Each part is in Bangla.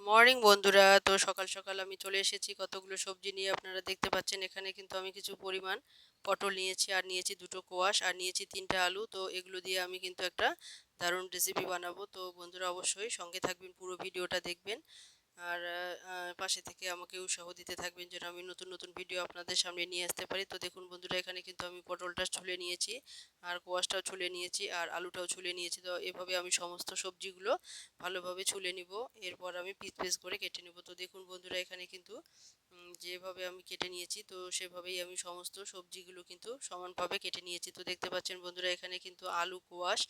মর্নিং বন্ধুরা। তো সকাল সকাল আমি চলে এসেছি। কতগুলো সবজি নিয়ে আপনারা দেখতে পাচ্ছেন। এখানে কিন্তু আমি কিছু পরিমাণ পটল নিয়েছি আর নিয়েছি দুটো কোয়াশ আর নিয়েছি তিনটে আলু। তো এগুলো দিয়ে আমি কিন্তু একটা দারুণ রেসিপি বানাবো। তো বন্ধুরা, অবশ্যই সঙ্গে থাকবেন, পুরো ভিডিওটা দেখবেন। আর পাশে থেকে আমাকে উৎসাহ দিতে থাকবেন যেন আমি নতুন নতুন ভিডিও আপনাদের সামনে নিয়ে আসতে পারি। তো দেখুন বন্ধুরা, এখানে কিন্তু আমি পটলটা ছুলে নিয়েছি, আর কোয়াশটাও ছুলে নিয়েছি, আর আলুটাও ছুলে নিয়েছি। তো এভাবে আমি সমস্ত সবজিগুলো ভালোভাবে ছুলে নিব। এরপর আমি পিস পিস করে কেটে নেব। তো দেখুন বন্ধুরা, এখানে কিন্তু যেভাবে আমি কেটে নিয়েছি, তো সেভাবেই আমি সমস্ত সবজিগুলো কিন্তু সমানভাবে কেটে নিয়েছি। তো দেখতে পাচ্ছেন বন্ধুরা, এখানে কিন্তু আলু, কোয়াশ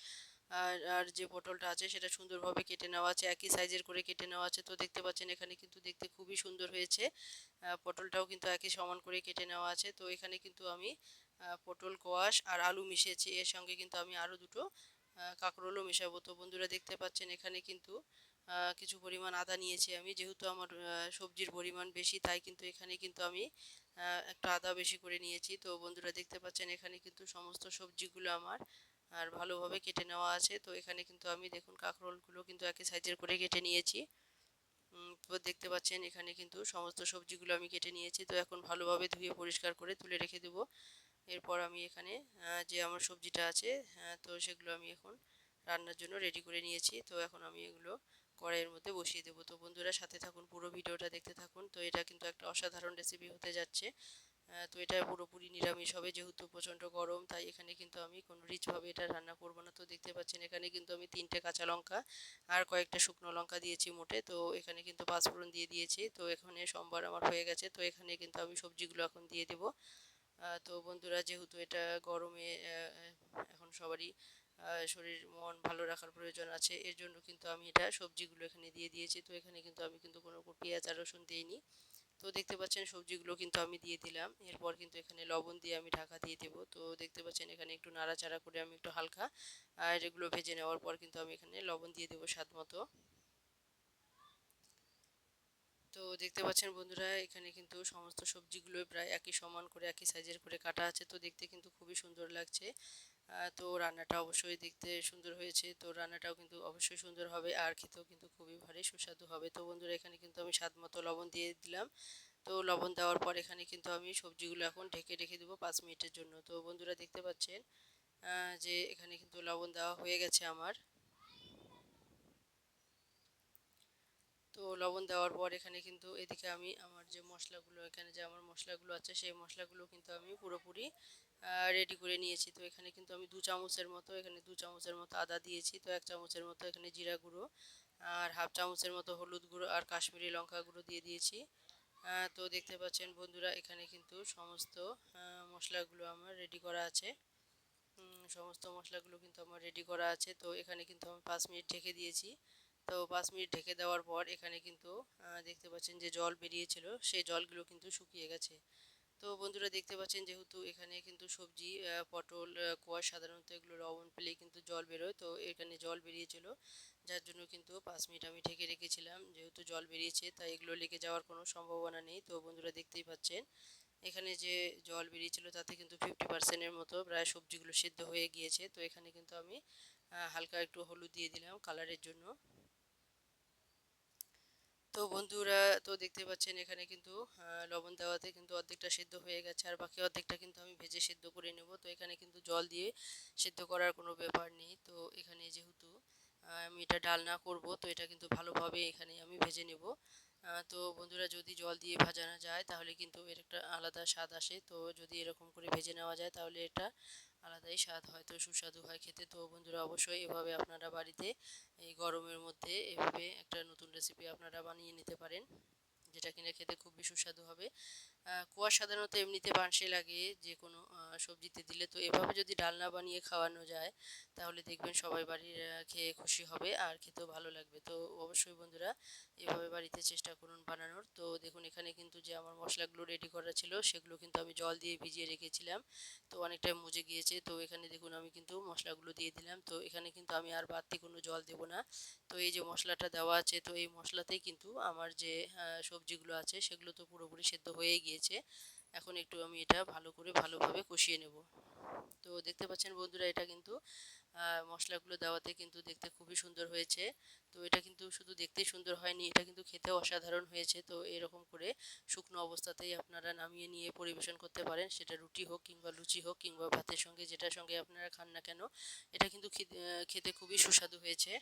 আর আর যে পটলটা আছে সেটা সুন্দরভাবে কেটে নেওয়া আছে, একই সাইজের করে কেটে নেওয়া আছে। তো দেখতে পাচ্ছেন এখানে কিন্তু দেখতে খুবই সুন্দর হয়েছে। পটলটাও কিন্তু একই সমান করে কেটে নেওয়া আছে। তো এখানে কিন্তু আমি পটল কোয়াশ আর আলু মিশিয়েছি। এর সঙ্গে কিন্তু আমি আরও দুটো কাঁকরোলও মেশাবো। তো বন্ধুরা দেখতে পাচ্ছেন এখানে কিন্তু কিছু পরিমাণ আদা নিয়েছি আমি। যেহেতু আমার সবজির পরিমাণ বেশি, তাই কিন্তু এখানে কিন্তু আমি একটা আদা বেশি করে নিয়েছি। তো বন্ধুরা দেখতে পাচ্ছেন এখানে কিন্তু সমস্ত সবজিগুলো আমার আর ভালোভাবে কেটে নেওয়া আছে। তো এখানে কিন্তু আমি দেখুন কাঁকরোলগুলো কিন্তু একই সাইজের করে কেটে নিয়েছি। তো দেখতে পাচ্ছেন এখানে কিন্তু সমস্ত সবজিগুলো আমি কেটে নিয়েছি। তো এখন ভালোভাবে ধুয়ে পরিষ্কার করে তুলে রেখে দেব। এরপর আমি এখানে যে আমার সবজিটা আছে তো সেগুলো আমি এখন রান্নার জন্য রেডি করে নিয়েছি। তো এখন আমি এগুলো কড়াইয়ের মধ্যে বসিয়ে দেবো। তো বন্ধুরা সাথে থাকুন, পুরো ভিডিওটা দেখতে থাকুন। তো এটা কিন্তু একটা অসাধারণ রেসিপি হতে যাচ্ছে। তো এটা পুরোপুরি নিরামিষ হবে, যেহেতু প্রচণ্ড গরম, তাই এখানে কিন্তু আমি কোনো রিচভাবে এটা রান্না করব না। তো দেখতে পাচ্ছেন, এখানে কিন্তু আমি তিনটে কাঁচা লঙ্কা আর কয়েকটা শুকনো লঙ্কা দিয়েছি মোটে। তো এখানে কিন্তু পাঁচফোড়ন দিয়ে দিয়েছি। তো এখানে সোমবার আমার হয়ে গেছে। তো এখানে কিন্তু আমি সবজিগুলো এখন দিয়ে দেবো। তো বন্ধুরা, যেহেতু এটা গরমে এখন সবারই শরীর, মন ভালো রাখার প্রয়োজন আছে, এর জন্য কিন্তু আমি এটা সবজিগুলো এখানে দিয়ে দিয়েছি। তো এখানে কিন্তু আমি কিন্তু কোনো পেঁয়াজ আর রসুন দিইনি। তো দেখতে পাচ্ছেন সবজিগুলো কিন্তু আমি দিয়ে দিলাম। এরপর কিন্তু এখানে লবণ দিয়ে আমি ঢাকা দিয়ে দেব। তো দেখতে পাচ্ছেন এখানে একটু নাড়াচাড়া করে আমি একটু হালকা, আর এগুলো ভেজে নেওয়ার পর কিন্তু আমি এখানে লবণ দিয়ে দেবো স্বাদ মতো। তো দেখতে পাচ্ছেন বন্ধুরা, এখানে কিন্তু সমস্ত সবজিগুলোই প্রায় একই সমান করে, একই সাইজের করে কাটা আছে। তো দেখতে কিন্তু খুবই সুন্দর লাগছে। তো রান্নাটা অবশ্যই দেখতে সুন্দর হয়েছে। তো রান্নাটাও কিন্তু অবশ্যই সুন্দর হবে আর খেতেও কিন্তু খুবই ভারী সুস্বাদু হবে। তো বন্ধুরা, এখানে কিন্তু আমি স্বাদ মতো লবণ দিয়ে দিলাম। তো লবণ দেওয়ার পর এখানে কিন্তু আমি সবজিগুলো এখন ঢেকে রেখে দেবো পাঁচ মিনিটের জন্য। তো বন্ধুরা, দেখতে পাচ্ছেন যে এখানে কিন্তু লবণ দেওয়া হয়ে গেছে আমার। তো লবণ দেওয়ার পর এখানে কিন্তু এদিকে আমি আমার যে মশলাগুলো, এখানে যে আমার মশলাগুলো আছে, সেই মশলাগুলো কিন্তু আমি পুরোপুরি রেডি করে নিয়েছি। তো এখানে কিন্তু আমি দু চামচের মতো, এখানে দু চামচের মতো আদা দিয়েছি, তো এক চামচের মতো এখানে জিরা গুঁড়ো আর হাফ চামচের মতো হলুদ গুঁড়ো আর কাশ্মীরি লঙ্কা গুঁড়ো দিয়ে দিয়েছি। তো দেখতে পাচ্ছেন বন্ধুরা, এখানে কিন্তু সমস্ত মশলাগুলো আমার রেডি করা আছে। সমস্ত মশলাগুলো কিন্তু আমার রেডি করা আছে। তো এখানে কিন্তু আমি পাঁচ মিনিট ঢেকে দিয়েছি। তো পাঁচ মিনিট ঢেকে দেওয়ার পর এখানে কিন্তু দেখতে পাচ্ছেন যে জল বেরিয়েছিল, সেই জলগুলো কিন্তু শুকিয়ে গেছে। তো বন্ধুরা দেখতে পাচ্ছেন যেহেতু এখানে কিন্তু সবজি পটল কোয়া সাধারণত এগুলো লবণ পেলেই কিন্তু জল বেরোয়। তো এখানে জল বেরিয়েছিল, যার জন্য কিন্তু পাঁচ মিনিট আমি ঢেকে রেখেছিলাম। যেহেতু জল বেরিয়েছে, তাই এগুলো লেগে যাওয়ার কোনো সম্ভাবনা নেই। তো বন্ধুরা দেখতেই পাচ্ছেন, এখানে যে জল বেরিয়েছিল, তাতে কিন্তু ফিফটি পার্সেন্টের মতো প্রায় সবজিগুলো সেদ্ধ হয়ে গিয়েছে। তো এখানে কিন্তু আমি হালকা একটু হলুদ দিয়ে দিলাম কালারের জন্য। তো বন্ধুরা, তো দেখতে পাচ্ছেন এখানে কিন্তু লবণ দেওয়াতে কিন্তু অর্ধেকটা সেদ্ধ হয়ে গেছে আর বাকি অর্ধেকটা কিন্তু আমি ভেজে সেদ্ধ করে নেব। তো এখানে কিন্তু জল দিয়ে সেদ্ধ করার কোনো ব্যাপার নেই। তো এখানে যেহেতু আমি এটা ডালনা করব, তো এটা কিন্তু ভালোভাবে এখানে আমি ভেজে নেব। তো বন্ধুরা, যদি জল দিয়ে ভাজানো যায়, তাহলে কিন্তু এর একটা আলাদা স্বাদ আসে। তো যদি এরকম করে ভেজে নেওয়া যায়, তাহলে এটা আলাদাই স্বাদ হয়তো সুস্বাদু হয় খেতে। তো বন্ধুরা, অবশ্যই এভাবে আপনারা বাড়িতে এই গরমের মধ্যে এভাবে একটা নতুন রেসিপি আপনারা বানিয়ে নিতে পারেন। যেটা কিনা খেতে খুবই সুস্বাদু হবে। কুয়া সাধারণত এমনিতে বাঁশে লাগে যে কোনো সবজিতে দিলে। তো এভাবে যদি ডালনা বানিয়ে খাওয়ানো যায়, তাহলে দেখবেন সবাই বাড়ির খেয়ে খুশি হবে আর খেতেও ভালো লাগবে। তো অবশ্যই বন্ধুরা, এভাবে বাড়িতে চেষ্টা করুন বানানোর। তো দেখুন, এখানে কিন্তু যে আমার মশলাগুলো রেডি করা ছিল, সেগুলো কিন্তু আমি জল দিয়ে ভিজিয়ে রেখেছিলাম। তো অনেকটাই মুজে গিয়েছে। তো এখানে দেখুন, আমি কিন্তু মশলাগুলো দিয়ে দিলাম। তো এখানে কিন্তু আমি আর বাড়তি কোনো জল দেব না। তো এই যে মশলাটা দেওয়া আছে, তো এই মশলাতেই কিন্তু আমার যে সবজিগুলো আছে, সেগুলো তো পুরোপুরি সেদ্ধ হয়ে গিয়েছে। এখন একটু আমি এটা ভালো করে ভালোভাবে কষিয়ে নেব। তো দেখতে পাচ্ছেন বন্ধুরা, এটা কিন্তু মশলাগুলো দেওয়াতে কিন্তু দেখতে খুবই সুন্দর হয়েছে। তো এটা কিন্তু শুধু দেখতেই সুন্দর হয়নি, এটা কিন্তু খেতেও অসাধারণ হয়েছে। তো এরকম করে শুকনো অবস্থাতেই আপনারা নামিয়ে নিয়ে পরিবেশন করতে পারেন। সেটা রুটি হোক কিংবা লুচি হোক কিংবা ভাতের সঙ্গে, যেটার সঙ্গে আপনারা খান না কেন, এটা কিন্তু খেতে খুবই সুস্বাদু হয়েছে।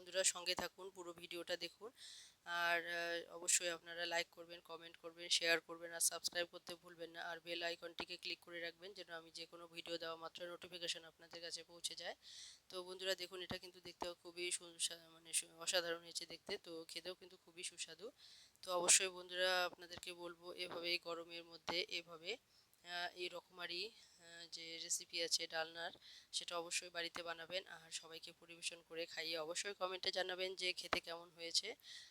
বন্ধুরা সঙ্গে থাকুন, পুরো ভিডিওটা দেখুন। আর অবশ্যই আপনারা লাইক করবেন কমেন্ট করবেন শেয়ার করবেন আর সাবস্ক্রাইব করতে ভুলবেন না। আর বেল আইকনটিকে ক্লিক করে রাখবেন যেন আমি যে কোনো ভিডিও দেওয়া মাত্র নোটিফিকেশন আপনাদের কাছে পৌঁছে যায়। তো বন্ধুরা দেখুন, এটা কিন্তু দেখতেও খুবই মানে অসাধারণ হয়েছে দেখতে। তো খেতেও কিন্তু খুবই সুস্বাদু। তো অবশ্যই বন্ধুরা আপনাদেরকে বলব এভাবে গরমের মধ্যে, এভাবে এই রকমারি যে রেসিপি আছে ডালনার, সেটা অবশ্যই বাড়িতে বানাবেন আর সবাইকে পরিবেশন করে খাইয়ে অবশ্যই কমেন্টে জানাবেন যে খেতে কেমন হয়েছে।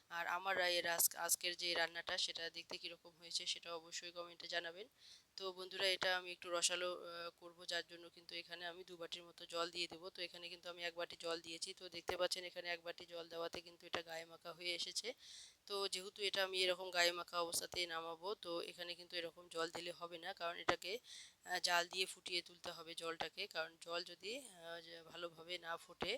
আর আমার এর আজকের যে রান্নাটা, সেটা দেখতে কীরকম হয়েছে, সেটা অবশ্যই কমেন্টে জানাবেন। তো বন্ধুরা, এটা আমি একটু রসালো করব যার জন্য কিন্তু এখানে আমি দু বাটির মতো জল দিয়ে দেবো। তো এখানে কিন্তু আমি এক বাটি জল দিয়েছি। তো দেখতে পাচ্ছেন এখানে এক বাটি জল দেওয়াতে কিন্তু এটা গায়ে মাখা হয়ে এসেছে। তো যেহেতু এটা আমি এরকম গায়ে মাখা অবস্থাতেই নামাবো, তো এখানে কিন্তু এরকম জল দিলে হবে না। কারণ এটাকে জাল দিয়ে ফুটিয়ে তুলতে হবে জলটাকে। কারণ জল যদি ভালোভাবে না ফোটে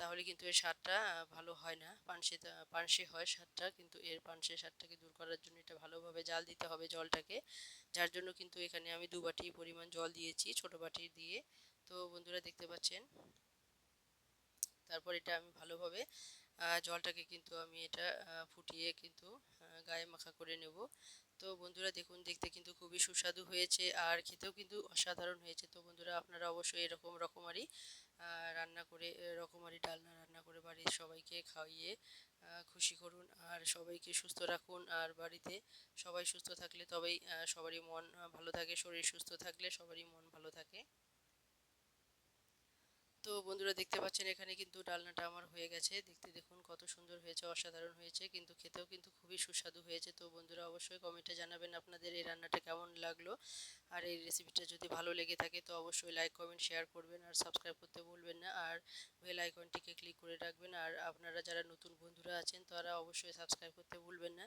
তাহলে কিন্তু এর স্বাদটা ভালো হয় না। পানসে পানসে হয় স্বাদটা, কিন্তু এর পানসে স্বাদটাকে দূর করার জন্য এটা ভালোভাবে জাল দিতে হবে জলটাকে। যার জন্য কিন্তু এখানে আমি দু বাটি পরিমাণ জল দিয়েছি, ছোট বাটি দিয়ে। তো বন্ধুরা দেখতে পাচ্ছেন, তারপর এটা আমি ভালোভাবে জলটাকে কিন্তু আমি এটা ফুটিয়ে কিন্তু গায়ে মাখা করে নেব। তো বন্ধুরা দেখুন, দেখতে কিন্তু খুবই সুস্বাদু হয়েছে আর খেতেও কিন্তু অসাধারণ হয়েছে। তো বন্ধুরা আপনারা অবশ্যই এরকম রকমারি রান্না করে রকমারি ডালনা রান্না করে বাড়ির সবাইকে খাইয়ে খুশি করুন। আর সবাইকে সুস্থ রাখুন। আর বাড়িতে সবাই সুস্থ থাকলে তবেই সবারই মন ভালো থাকে, শরীর সুস্থ থাকলে সবারই মন ভালো থাকে। তো বন্ধুরা দেখতে পাচ্ছেন এখানে কিন্তু ডালনাটা আমার হয়ে গেছে। দেখতে দেখুন কত সুন্দর হয়েছে, অসাধারণ হয়েছে, কিন্তু খেতেও কিন্তু খুবই সুস্বাদু হয়েছে। তো বন্ধুরা অবশ্যই কমেন্টে জানাবেন আপনাদের এই রান্নাটা কেমন লাগল। আর এই রেসিপিটা যদি ভালো লেগে থাকে তো অবশ্যই লাইক কমেন্ট শেয়ার করবেন আর সাবস্ক্রাইব করতে ভুলবেন না। আর বেল আইকনটিকে ক্লিক করে রাখবেন। আর আপনারা যারা নতুন বন্ধুরা আছেন তারা অবশ্যই সাবস্ক্রাইব করতে ভুলবেন না।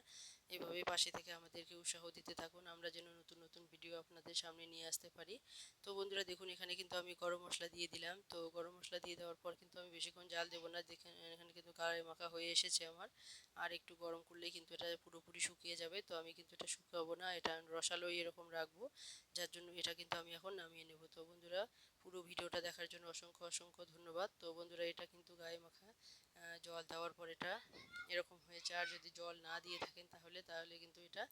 এভাবে পাশে থেকে আমাদেরকে উৎসাহ দিতে থাকুন। আমরা যেন নতুন নতুন ভিডিও আপনাদের সামনে নিয়ে আসতে পারি। তো বন্ধুরা, দেখুন, এখানে কিন্তু আমি গরম মশলা দিয়ে দিলাম। তো গরম মশলা দিয়ে দেওয়ার পর কিন্তু আমি বেশিক্ষণ জাল দেবো না। এখানে কিন্তু গায়ে মাখা হয়ে এসেছে আমার। আর একটু গরম করলেই কিন্তু এটা পুরোপুরি শুকিয়ে যাবে। তো আমি কিন্তু এটা শুকাবো না, এটা রসালোই এরকম রাখব। যার জন্য এটা কিন্তু আমি এখন নামিয়ে নেব। তো বন্ধুরা, পুরো ভিডিওটা দেখার জন্য অসংখ্য অসংখ্য ধন্যবাদ। তো বন্ধুরা, এটা কিন্তু গায়ে মাখা জল দেওয়ার পর এটা এরকম হয়েছে। আর যদি জল না দিয়ে থাকেন তাহলে তাহলে কিন্তু এটা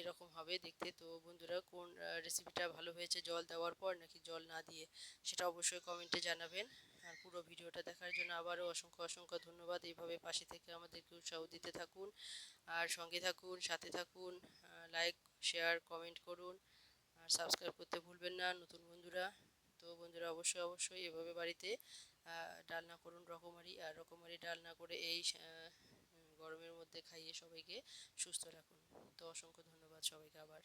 এরকম হবে দেখতে। তো বন্ধুরা, কোন রেসিপিটা ভালো হয়েছে জল দেওয়ার পর নাকি জল না দিয়ে, সেটা অবশ্যই কমেন্টে জানাবেন। আর পুরো ভিডিওটা দেখার জন্য আবারও অসংখ্য অসংখ্য ধন্যবাদ। এইভাবে পাশে থেকে আমাদেরকে উৎসাহ দিতে থাকুন। আর সঙ্গে থাকুন, সাথে থাকুন লাইক শেয়ার কমেন্ট করুন। আর সাবস্ক্রাইব করতে ভুলবেন না, নতুন বন্ধুরা। তো বন্ধুরা, অবশ্যই অবশ্যই এভাবে বাড়িতে ডালনা করুন রকমারি, আর রকমারি ডালনা করে এই গরমের মধ্যে খাইয়ে সবাইকে সুস্থ রাখুন। তো অসংখ্য ধন্যবাদ সবাইকে আবার।